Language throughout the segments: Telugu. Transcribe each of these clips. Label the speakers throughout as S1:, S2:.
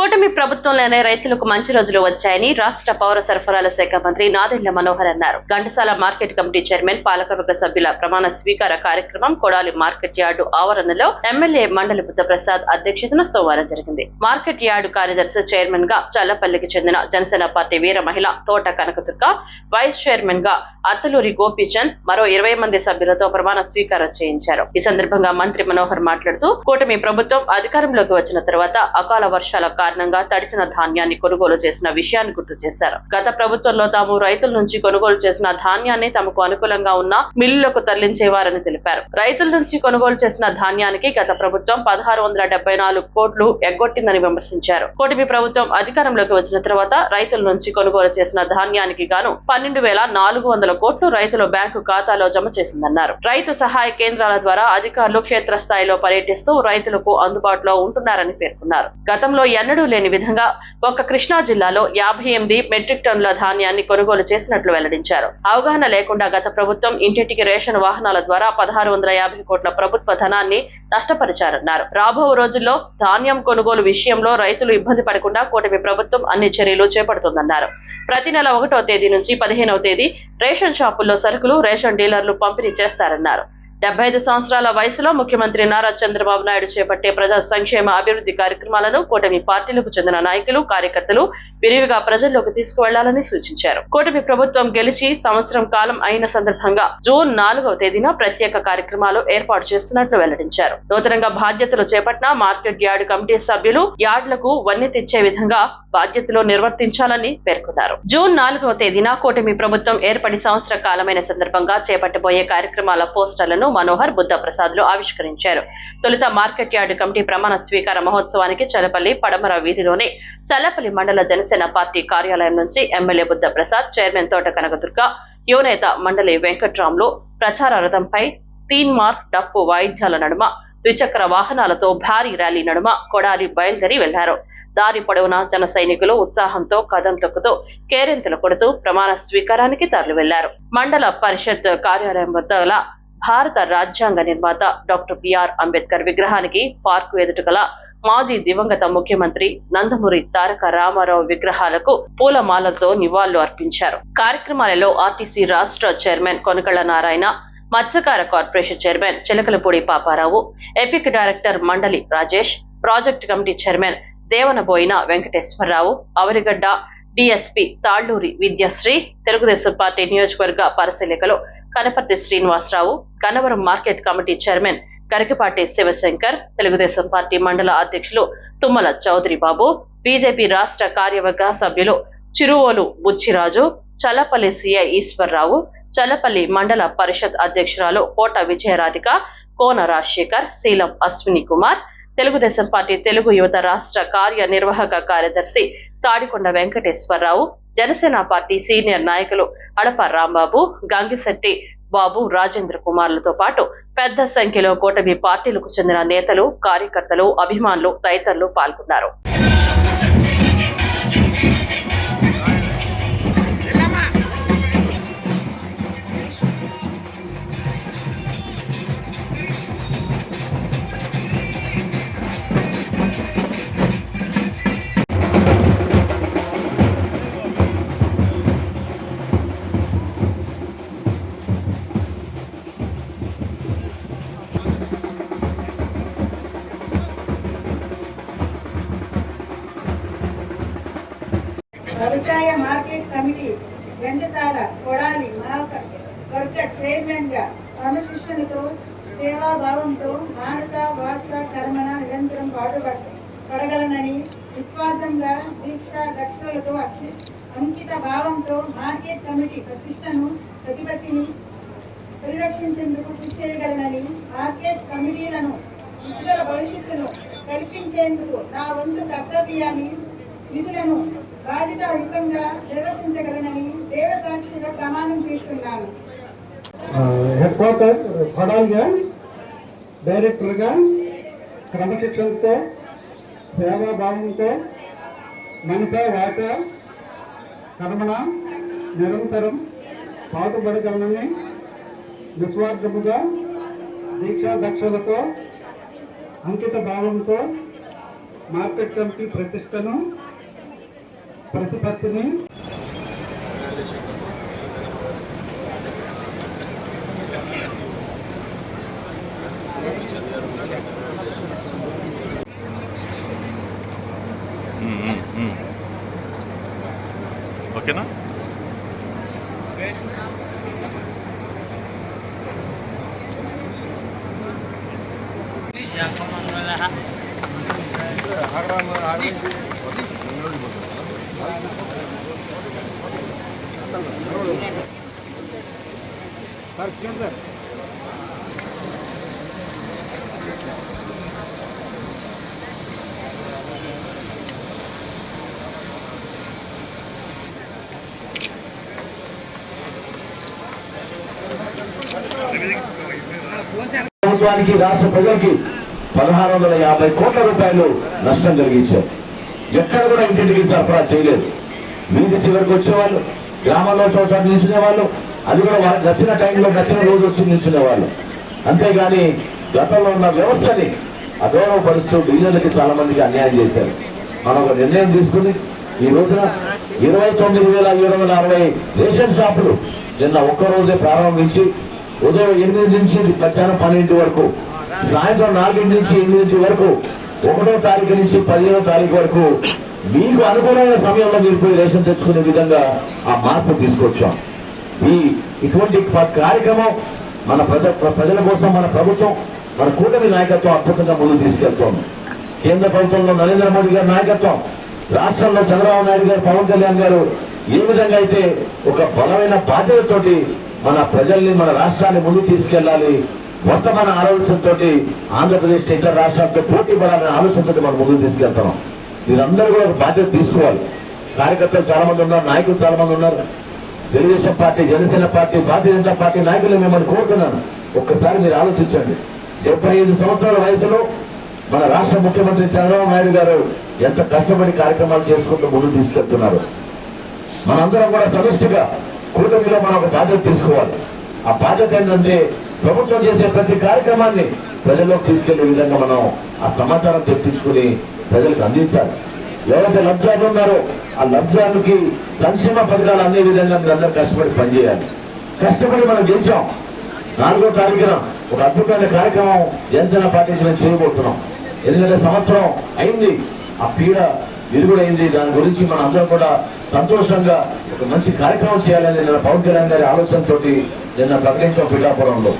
S1: కూటమి ప్రభుత్వంలోనే రైతులకు మంచి రోజులు వచ్చాయని రాష్ట్ర పౌర సరఫరాల శాఖ మంత్రి నాదెండ్ల మనోహర్ అన్నారు. ఘంటసాల మార్కెట్ కమిటీ చైర్మన్ పాలకవర్గ సభ్యుల ప్రమాణ స్వీకార కార్యక్రమం కొడాలి మార్కెట్ యార్డు ఆవరణలో ఎమ్మెల్యే మండలి బుద్ధప్రసాద్ అధ్యక్షతన సోమవారం జరిగింది. మార్కెట్ యార్డు కార్యదర్శి చైర్మన్గా చల్లపల్లికి చెందిన జనసేన పార్టీ వీర మహిళ తోట కనకదుర్గ వైస్ చైర్మన్గా అత్తలూరి గోపీచంద్ మరో ఇరవై మంది సభ్యులతో ప్రమాణ స్వీకారం చేయించారు. ఈ సందర్భంగా మంత్రి మనోహర్ మాట్లాడుతూ కూటమి ప్రభుత్వం అధికారంలోకి వచ్చిన తర్వాత అకాల వర్షాల కారణంగా తడిచిన ధాన్యాన్ని కొనుగోలు చేసిన విషయాన్ని గుర్తు చేశారు. గత ప్రభుత్వంలో తాము రైతుల నుంచి కొనుగోలు చేసిన ధాన్యాన్ని తమకు అనుకూలంగా ఉన్న మిల్లులకు తరలించేవారని తెలిపారు. రైతుల నుంచి కొనుగోలు చేసిన ధాన్యానికి గత ప్రభుత్వం పదహారు వందల డెబ్బై నాలుగు కోట్లు ఎగ్గొట్టిందని విమర్శించారు. కూటమి ప్రభుత్వం అధికారంలోకి వచ్చిన తర్వాత రైతుల నుంచి కొనుగోలు చేసిన ధాన్యానికి గాను పన్నెండు వేల నాలుగు వందల కోట్లు రైతుల బ్యాంకు ఖాతాలో జమ చేసిందన్నారు. రైతు సహాయ కేంద్రాల ద్వారా అధికారులు క్షేత్రస్థాయిలో పర్యటిస్తూ రైతులకు అందుబాటులో ఉంటున్నారని పేర్కొన్నారు. గతంలో ఎన్నడూ లేని విధంగా ఒక్క కృష్ణా జిల్లాలో యాభై ఎనిమిది మెట్రిక్ టన్నుల ధాన్యాన్ని కొనుగోలు చేసినట్లు వెల్లడించారు. అవగాహన లేకుండా గత ప్రభుత్వం ఇంటింటికి రేషన్ వాహనాల ద్వారా పదహారు వందల యాభై కోట్ల ప్రభుత్వ ధనాన్ని నష్టపరిచారన్నారు. రాబో రోజుల్లో ధాన్యం కొనుగోలు విషయంలో రైతులు ఇబ్బంది పడకుండా కూటమి ప్రభుత్వం అన్ని చర్యలు చేపడుతుందన్నారు. ప్రతి నెల ఒకటో తేదీ నుంచి పదిహేనవ తేదీ రేషన్ షాపుల్లో సరుకులు రేషన్ డీలర్లు పంపిణీ చేస్తారన్నారు. డెబ్బై ఐదు సంవత్సరాల వయసులో ముఖ్యమంత్రి నారా చంద్రబాబు నాయుడు చేపట్టే ప్రజా సంక్షేమ అభివృద్ధి కార్యక్రమాలను కూటమి పార్టీలకు చెందిన నాయకులు కార్యకర్తలు విరివిగా ప్రజల్లోకి తీసుకువెళ్ళాలని సూచించారు. కూటమి ప్రభుత్వం గెలిచి సంవత్సరం కాలం అయిన సందర్భంగా జూన్ నాలుగవ తేదీన ప్రత్యేక కార్యక్రమాలు ఏర్పాటు చేస్తున్నట్లు వెల్లడించారు. నూతనంగా బాధ్యతలు చేపట్టిన మార్కెట్ యార్డ్ కమిటీ సభ్యులు యార్డులకు వన్నె తెచ్చే విధంగా బాధ్యతలు నిర్వర్తించాలని పేర్కొన్నారు. జూన్ నాలుగవ తేదీన కూటమి ప్రభుత్వం ఏర్పడి సంవత్సర కాలమైన సందర్భంగా చేపట్టబోయే కార్యక్రమాల పోస్టర్లను మనోహర్ బుద్ధప్రసాద్లో ఆవిష్కరించారు. తొలుత మార్కెట్ యార్డు కమిటీ ప్రమాణ స్వీకార మహోత్సవానికి చలపల్లి పడమర వీధిలోని చలపల్లి మండల జనసేన పార్టీ కార్యాలయం నుంచి ఎమ్మెల్యే బుద్ధప్రసాద్ చైర్మన్ తోట కనకదుర్గ యువనేత మండలి వెంకట్రాములు ప్రచార రథంపై తీన్ మార్క్ డప్పు వాయిద్యాల నడుమ ద్విచక్ర వాహనాలతో భారీ ర్యాలీ నడుమ కొడాలి బయలుదేరి వెళ్ళారు. దారి పొడవునా జన సైనికులు ఉత్సాహంతో కదం తొక్కుతూ కేరింతలు కొడుతూ ప్రమాణ స్వీకారానికి తరలి వెళ్ళారు మండల పరిషత్ కార్యాలయం వద్ద భారత రాజ్యాంగ నిర్మాత డాక్టర్ బిఆర్ అంబేద్కర్ విగ్రహానికి పార్కు ఎదుట గల మాజీ దివంగత ముఖ్యమంత్రి నందమూరి తారక రామారావు విగ్రహాలకు పూలమాలతో నివాళులు అర్పించారు. కార్యక్రమాలలో ఆర్టీసీ రాష్ట్ర చైర్మన్ కొనకళ్ళ నారాయణ మత్స్యకార corporation chairman Chilakalapudi Paparao epic director Mandali Rajesh project committee chairman Devanaboina Venkateswararao Avanigadda DSP Talluri Vidyasri Telugu Desam party నియోజకవర్గ పరిశీలకులు Kanaparthi Srinivasarao Gannavaram market committee chairman Karikapati Sivashankar Telugu Desam party మండల అధ్యక్షులు తుమ్మల చౌదరి బాబు బీజేపీ రాష్ట్ర కార్యవర్గ సభ్యులు చిరువోలు బుచ్చిరాజు చల్లపల్లి సిఐ ఈశ్వర్రావు చల్లపల్లి మండల పరిషత్ అధ్యక్షురాలు కోట విజయరాధిక కోన రాజశేఖర్ శీలం అశ్విని కుమార్ తెలుగుదేశం పార్టీ తెలుగు యువత రాష్ట్ర కార్యనిర్వాహక కార్యదర్శి తాడికొండ వెంకటేశ్వరరావు జనసేన పార్టీ సీనియర్ నాయకులు అడప రాంబాబు గంగిశెట్టి బాబు రాజేంద్ర కుమార్లతో పాటు పెద్ద సంఖ్యలో కూటమి పార్టీలకు చెందిన నేతలు కార్యకర్తలు అభిమానులు తదితరులు పాల్గొన్నారు.
S2: అంకిత భావంతో మార్కెట్ కమిటీ ప్రతిష్టను ప్రతిపత్తిని పరిరక్షించేందుకు కృషి చేయగలనని మార్కెట్ కమిటీలను ఉజ్వల భవిష్యత్తును కల్పించేందుకు నా వంతు కర్తవ్యాన్ని నిధులను బాధితాయుతంగా నిర్వర్తించగలనని దేవసాక్షిగా ప్రమాణం చేస్తున్నాను.
S3: హెడ్ క్వార్టర్ కొడాలిగా డైరెక్టర్గా క్రమశిక్షణతో సేవాభావంతో మనస వాచ కర్మల నిరంతరం పాటుపడగలనని నిస్వార్థముగా దీక్షా దక్షలతో అంకిత భావంతో మార్కెట్ కమిటీ ప్రతిష్టను ప్రతిపత్తిని
S4: ওকে না
S5: ప్రభుత్వానికి రాష్ట్ర ప్రజలకి పదహారు వందల యాభై కోట్ల రూపాయలు నష్టం కలిగించారు ఎక్కడ కూడా ఇంటింటికి సరఫరా చేయలేదు. వీధి చివరికి వచ్చేవాళ్ళు గ్రామాల్లో చోట నిల్చునే వాళ్ళు అది కూడా వాళ్ళకి నచ్చిన టైంలో నచ్చిన రోజు వచ్చి నిల్చునే వాళ్ళు అంతేగాని గతంలో ఉన్న వ్యవస్థని అగౌరవపరుస్తూ డీలర్లకి చాలా మందికి అన్యాయం చేశారు. మనం ఒక నిర్ణయం తీసుకుని ఈ రోజున ఇరవై తొమ్మిది వేల ఏడు వందల అరవై రేషన్ షాపులు నిన్న ఒక్క రోజే ప్రారంభించి ఉదయం ఎనిమిది నుంచి మధ్యాహ్నం పన్నెండు వరకు సాయంత్రం నాలుగింటి నుంచి ఎనిమిది వరకు ఒకటో తారీఖు నుంచి పదిహేనో తారీఖు వరకు మీకు అనుకూలమైన సమయంలో మీరు పోయి రేషన్ తెచ్చుకునే విధంగా ఆ మార్పు తీసుకొచ్చాం. ఈ ఇటువంటి కార్యక్రమం మన ప్రజ ప్రజల కోసం మన ప్రభుత్వం మన కూటమి నాయకత్వం అద్భుతంగా ముందు తీసుకెళ్తోంది. కేంద్ర ప్రభుత్వంలో నరేంద్ర మోడీ గారి నాయకత్వం రాష్ట్రంలో చంద్రబాబు నాయుడు గారు పవన్ కళ్యాణ్ గారు ఏ విధంగా అయితే ఒక బలమైన బాధ్యతతోటి మన ప్రజల్ని మన రాష్ట్రాన్ని ముందుకు తీసుకెళ్ళాలి వర్తమాన ఆలోచనతో ఆంధ్రప్రదేశ్ ఇతర రాష్ట్రాలతో పోటీ పడాలనే ఆలోచనతో మనం ముందుకు తీసుకెళ్తాం మీరందరూ కూడా ఒక బాధ్యత తీసుకోవాలి. కార్యకర్తలు చాలా మంది ఉన్నారు నాయకులు చాలా మంది ఉన్నారు. Telugu Desam party Janasena party Bharatiya Janata party నాయకులు మిమ్మల్ని కోరుతున్నాను. ఒక్కసారి మీరు ఆలోచించండి. డెబ్బై ఐదు సంవత్సరాల వయసులో మన రాష్ట్ర ముఖ్యమంత్రి చంద్రబాబు నాయుడు గారు ఎంత కష్టపడి కార్యక్రమాలు చేసుకుంటూ ముందుకు తీసుకెళ్తున్నారు. మనందరం కూడా సమిష్టిగా కూటమిలో మనం ఒక బాధ్యత తీసుకోవాలి. ఆ బాధ్యత ఏంటంటే ప్రభుత్వం చేసే ప్రతి కార్యక్రమాన్ని ప్రజల్లోకి తీసుకెళ్ళే విధంగా మనం ఆ సమాచారం తెప్పించుకుని ప్రజలకు అందించాలి. ఎవరైతే లబ్ధాలు ఉన్నారో ఆ లబ్ధానికి సంక్షేమ పథకాలు అందే విధంగా మీరందరూ కష్టపడి పనిచేయాలి. కష్టపడి మనం గెలిచాం. నాలుగో తారీఖున ఒక అద్భుతమైన కార్యక్రమం జనసేన పార్టీ మేము చేయబోతున్నాం. ఎందుకంటే సంవత్సరం అయింది. ఆ పీడ విరుగుడైంది దాని గురించి మన అందరం కూడా సంతోషంగా ఒక మంచి కార్యక్రమం చేయాలని నిన్న పవన్ కళ్యాణ్ గారి ఆలోచనతోటి నిన్న ప్రకటించాం పిఠాపురంలో.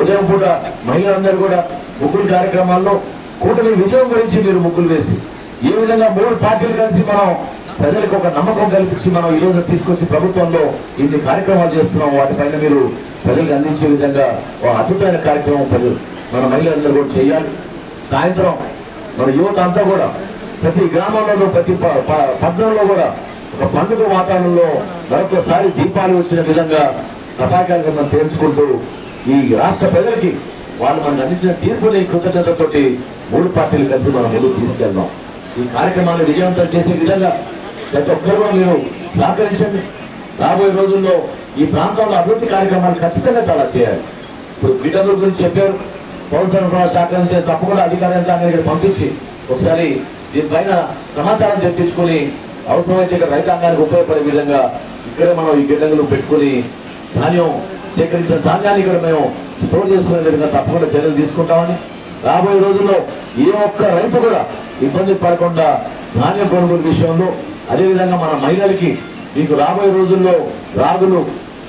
S5: ఉదయం పూట మహిళలందరూ కూడా ముగ్గురు కార్యక్రమాల్లో కూటమి విజయం గురించి మీరు ముగ్గులు వేసి ఏ విధంగా మూడు పార్టీలు కలిసి మనం ప్రజలకు ఒక నమ్మకం కల్పించి మనం ఈ రోజు తీసుకొచ్చి ప్రభుత్వంలో ఇన్ని కార్యక్రమాలు చేస్తున్నాం వాటిపైన మీరు ప్రజలకు అందించే విధంగా ఒక అద్భుతమైన కార్యక్రమం ప్రజలు మన మహిళలందరూ కూడా చేయాలి. సాయంత్రం మన యువత అంతా కూడా ప్రతి గ్రామంలోనూ ప్రతి ప- పట్టణంలో కూడా ఒక పండుగ వాతావరణంలో మరొకసారి దీపాలు వచ్చిన విధంగా టపాకాయలు మనం తేల్చుకుంటూ ఈ రాష్ట్ర ప్రజలకి వాళ్ళు మనకు అందించిన తీర్పుని కృతజ్ఞతతోటి మూడు పార్టీలు కలిసి మనం ముందుకు తీసుకెళ్దాం. ఈ కార్యక్రమాన్ని విజయవంతం చేసే విధంగా ప్రతి ఒక్కరు మీరు సహకరించండి. రాబోయే రోజుల్లో ఈ ప్రాంతంలో అభివృద్ధి కార్యక్రమాలు ఖచ్చితంగా చాలా చేయాలి. ఇప్పుడు గిడ్డల గురించి చెప్పారు. పౌర సరఫరా శాఖ నుంచి తప్పకుండా అధికార పంపించి ఒకసారి దీనిపైన సమాచారం తెప్పించుకొని అవసరమైతే ఇక్కడ రైతాంగానికి ఉపయోగపడే విధంగా ఇక్కడే మనం ఈ గిడ్డంగులు పెట్టుకొని ధాన్యం సేకరించిన ధాన్యాన్ని ఇక్కడ మేము స్టోర్ చేసుకునే విధంగా తప్పకుండా చర్యలు తీసుకుంటామని. రాబోయే రోజుల్లో ఏ ఒక్క రైతు కూడా ఇబ్బంది పడకుండా ధాన్యం కొనుగోలు విషయంలో అదేవిధంగా మన మహిళలకి మీకు రాబోయే రోజుల్లో రాగులు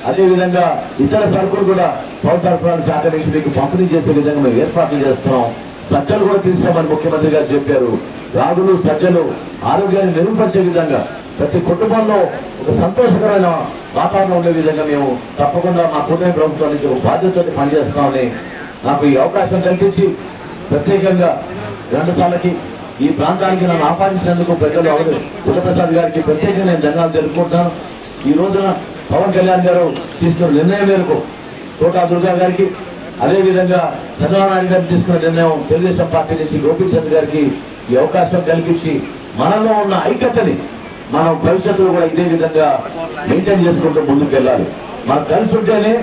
S5: అదేవిధంగా ఇతర సరుకులు కూడా పౌర సరఫరాలు శాఖ మీకు పంపిణీ చేసే విధంగా మేము ఏర్పాట్లు చేస్తున్నాం. సజ్జలు కూడా తీసుకోమని ముఖ్యమంత్రి గారు చెప్పారు. రాజులు సజ్జలు ఆరోగ్యాన్ని మెరుగుపరిచే విధంగా ప్రతి కుటుంబంలో ఒక సంతోషకరమైన వాతావరణం ఉండే విధంగా మేము తప్పకుండా మా కూటమి ప్రభుత్వానికి ఒక బాధ్యతతో పనిచేస్తామని నాకు ఈ అవకాశం కల్పించి ప్రత్యేకంగా ఘంటసాలకి ఈ ప్రాంతానికి నన్ను ఆహ్వానించినందుకు ప్రజలు అవరు బుద్ధప్రసాద్ గారికి ప్రత్యేకంగా నేను ధన్యవాదాలు తెలుపుకుంటున్నాను. ఈ రోజున పవన్ కళ్యాణ్ గారు తీసుకున్న నిర్ణయం మేరకు కోటా దుర్గా గారికి అదేవిధంగా చంద్రబాబు నాయుడు గారు తీసుకున్న నిర్ణయం తెలుగుదేశం పార్టీ నుంచి గోపీచంద్ గారికి ఈ అవకాశం కల్పించి మనలో ఉన్న ఐక్యతని మనం భవిష్యత్తులో కూడా ఇదే విధంగా మెయింటైన్ చేసుకుంటూ ముందుకు వెళ్ళాలి మనం కలిసి ఉంటేనే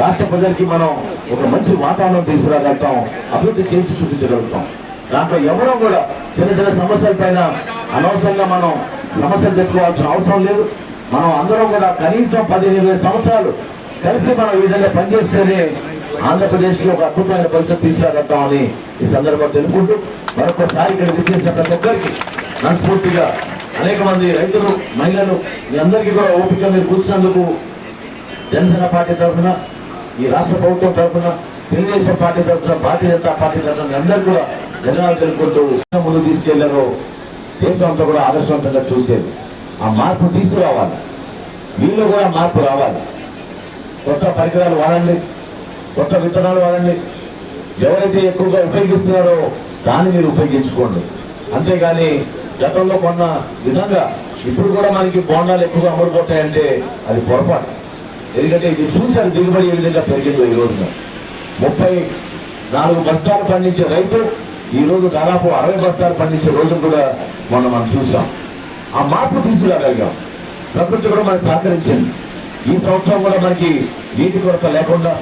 S5: రాష్ట్ర ప్రజలకి మనం ఒక మంచి వాతావరణం తీసుకురాగలుగుతాం అభివృద్ధి చేసి చూపించగలుగుతాం. దాంట్లో ఎవరో కూడా చిన్న చిన్న సమస్యల పైన అనవసరంగా మనం సమస్యలు తెచ్చుకోవాల్సిన అవసరం లేదు. మనం అందరం కూడా కనీసం పదిహేను సంవత్సరాలు కలిసి మనం ఈ విధంగా పనిచేస్తేనే ఆంధ్రప్రదేశ్లో ఒక అద్భుతమైన భవిష్యత్తు తీసుకురాగలుగుతామని ఈ సందర్భంగా తెలుపుకుంటూ మరొకసారి ఇక్కడ విచ్చేసిన ప్రతి ఒక్కరికి మనస్ఫూర్తిగా అనేక మంది రైతులు మహిళలు మీ అందరికీ కూడా ఓపిక మీరు కూర్చున్నందుకు జనసేన పార్టీ తరఫున ఈ రాష్ట్ర ప్రభుత్వం తరఫున తెలుగుదేశం పార్టీ తరఫున భారతీయ జనతా పార్టీ తరఫున మీ అందరూ కూడా జగనాలు తెలుపుకుంటూ ముందు తీసుకెళ్ళారో దేశం అంతా కూడా ఆదర్శవంతంగా చూసేది. ఆ మార్పు తీసుకురావాలి. వీళ్ళు కూడా మార్పు రావాలి. కొత్త పరికరాలు వాడండి. కొత్త విత్తనాలు వాడండి. ఎవరైతే ఎక్కువగా ఉపయోగిస్తున్నారో దాన్ని మీరు ఉపయోగించుకోండి. అంతేగాని గతంలో కొన్న విధంగా ఇప్పుడు కూడా మనకి బోండాలు ఎక్కువగా అమ్ముడుపోతాయంటే అది పొరపాటు. ఎందుకంటే ఇది చూశారు దిగుబడి ఏ విధంగా పెరిగిందో ఈ రోజున. ముప్పై నాలుగు బస్తాలు పండించే రైతు ఈ రోజు దాదాపు అరవై బస్తాలు పండించే రోజు కూడా మొన్న మనం చూసాం ఆ మార్పు తీసుకురాగలిగాం. ప్రకృతి కూడా మనకు సహకరించింది. ఈ సంవత్సరం కూడా మనకి నీటి కొరత లేకుండా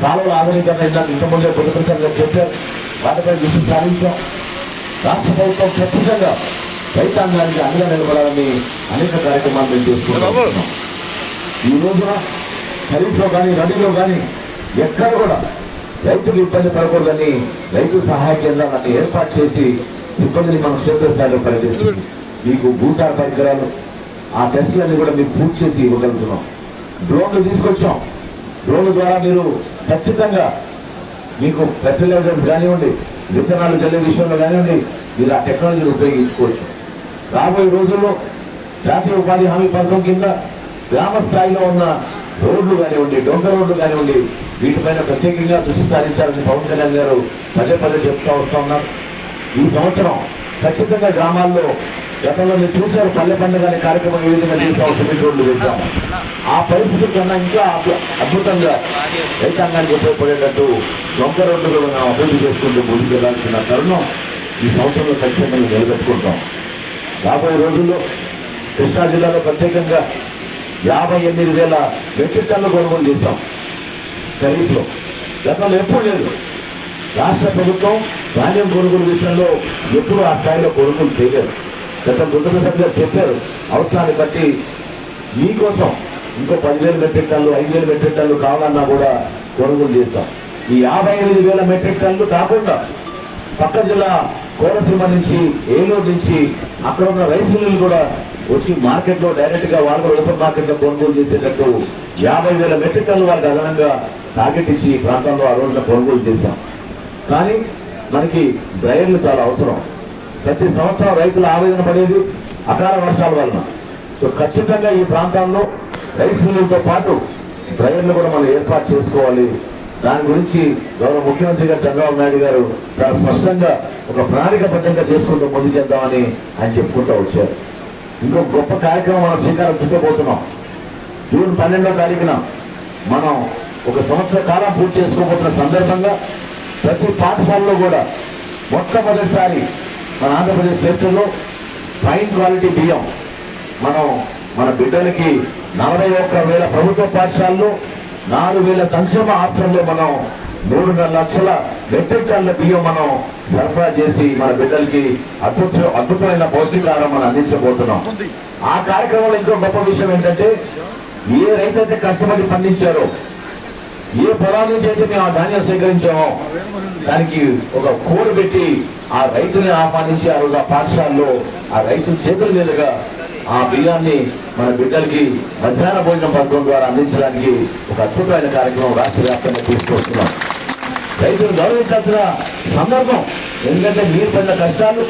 S5: కాలువల ఆధునీకరణ ఇందాక ఇంతకుముందే పొదుపుగా చెప్పారు? వాటిపై దృష్టి సారించాం రాష్ట్ర ప్రభుత్వం ఖచ్చితంగా రైతాంగానికి అండగా నిలబడాలని అనేక కార్యక్రమాలు మేము చేసుకుంటున్నాం ఈ రోజున ఖరీఫ్లో కానీ రబీలో కానీ ఎక్కడ కూడా రైతులు ఇబ్బంది పడకూడదని రైతు సహాయ కేంద్రాలను ఏర్పాటు చేసి సిబ్బందిని మనం క్షేత్రస్థాయిలో పర్యటిస్తుంది మీకు భూసార పరికరాలు ఆ టెస్టులన్నీ కూడా మీకు పూర్తి చేసి ఇవ్వగలుగుతున్నాం. డ్రోన్లు తీసుకొచ్చాం. డ్రోన్ ద్వారా మీరు ఖచ్చితంగా మీకు ఫెర్టిలైజర్స్ కానివ్వండి విత్తనాలు చల్లే విషయంలో కానివ్వండి మీరు ఆ టెక్నాలజీని ఉపయోగించుకోవచ్చు. రాబోయే రోజుల్లో జాతీయ ఉపాధి హామీ పథకం కింద గ్రామ స్థాయిలో ఉన్న రోడ్లు కానివ్వండి డొంక రోడ్లు కానివ్వండి వీటిపైన ప్రత్యేకంగా దృష్టి సారించాలని పవన్ కళ్యాణ్ గారు పదే పదే చెప్తా వస్తా ఉన్నారు. ఈ సంవత్సరం ఖచ్చితంగా గ్రామాల్లో గతంలో మీరు చూశారు పల్లె పండుగ అనే కార్యక్రమం ఏ విధంగా చేసాం సిమెంట్ రోడ్లు వేసాము ఆ పరిస్థితి కన్నా ఇంకా అద్భుతంగా రైతాంగానికి ఉపయోగపడేటట్టు డొంక రోడ్లు మనం అభివృద్ధి చేసుకుంటూ ముందుకు వెళ్ళాల్సిన తరుణం ఈ సంవత్సరంలో ఖచ్చితంగా నిలబెట్టుకుంటాం. రాబోయే రోజుల్లో కృష్ణా జిల్లాలో ప్రత్యేకంగా యాభై ఎనిమిది వేల మెట్రిక్ టన్ను కొనుగోలు చేస్తాం. ఖరీఫ్లో. గతంలో ఎప్పుడు లేదు. రాష్ట్ర ప్రభుత్వం ధాన్యం కొనుగోలు విషయంలో ఎప్పుడు ఆ స్థాయిలో కొనుగోలు చేయలేదు. గత కుటుంబ సభ్యులు చెప్పారు. అవసరాన్ని బట్టి మీకోసం ఇంకో పదివేల మెట్రిక్ టన్లు ఐదు వేల మెట్రిక్ టన్లు కావాలన్నా కూడా కొనుగోలు చేస్తాం. ఈ యాభై ఎనిమిది వేల మెట్రిక్ టన్లు కాకుండా పక్క జిల్లా కోనసీమ నుంచి ఏలూరు నుంచి అక్కడ ఉన్న రైస్ మిల్లులు కూడా వచ్చి మార్కెట్లో డైరెక్ట్గా వాళ్ళు ఓపెన్ మార్కెట్లో కొనుగోలు చేసేటట్టు యాభై వేల మెట్రిక్ టన్లు వాళ్ళకి అదనంగా టార్గెట్ ఇచ్చి ఈ ప్రాంతంలో ఆ రోజున కొనుగోలు చేశాం. కానీ మనకి డ్రైవర్లు చాలా అవసరం. ప్రతి సంవత్సరం రైతులు ఆవేదన పడేది అకాల వర్షాల వలన. సో ఖచ్చితంగా ఈ ప్రాంతంలో రైతులతో పాటు డ్రైవర్లు కూడా మనం ఏర్పాటు చేసుకోవాలి. దాని గురించి గౌరవ ముఖ్యమంత్రి గారు చంద్రబాబు నాయుడు గారు చాలా స్పష్టంగా ఒక ప్రణాళికబద్ధంగా చేసుకుంటూ ముందుకెళ్దామని ఆయన చెప్పుకుంటూ వచ్చారు. ఇంకో గొప్ప కార్యక్రమం మనం శ్రీకారం చుట్టబోతున్నాం. జూన్ పన్నెండో తారీఖున మనం ఒక సంవత్సర కాలం పూర్తి చేసుకోబోతున్న సందర్భంగా ప్రతి పాఠశాలలో కూడా మొట్టమొదటిసారి మన ఆంధ్రప్రదేశ్ చరిత్రలో ఫైన్ క్వాలిటీ బియ్యం. మనం మన బిడ్డలకి నలభై ఒక్క వేల ప్రభుత్వ పాఠశాలలో నాలుగు వేల సంక్షేమ హాస్టల్లో మనం మూడున్నర లక్షల మెట్రిక్ టన్నుల బియ్యం మనం సరఫరా చేసి మన బిడ్డలకి అద్భుత అద్భుతమైన పౌష్టికాహారం మనం అందించబోతున్నాం. ఆ కార్యక్రమంలో ఇంకో గొప్ప విషయం ఏంటంటే ఏ రైతు అయితే కష్టపడి పండించారో ఏ పొలాల నుంచి అయితే మేము ఆ ధాన్యం సేకరించామో దానికి ఒక కోరు పెట్టి ఆ రైతుని ఆహ్వానించి ఆ రోజు ఆ పాఠశాలలో ఆ రైతు చేతుల మీదుగా ఆ బియ్యాన్ని మన బిడ్డలకి మధ్యాహ్న భోజనం పథకం ద్వారా అందించడానికి ఒక అద్భుతమైన కార్యక్రమం రాష్ట్ర వ్యాప్తంగా తీసుకొస్తున్నాం. రైతులు గౌరవించాల్సిన సందర్భం ఎందుకంటే మీరు పడిన కష్టాలు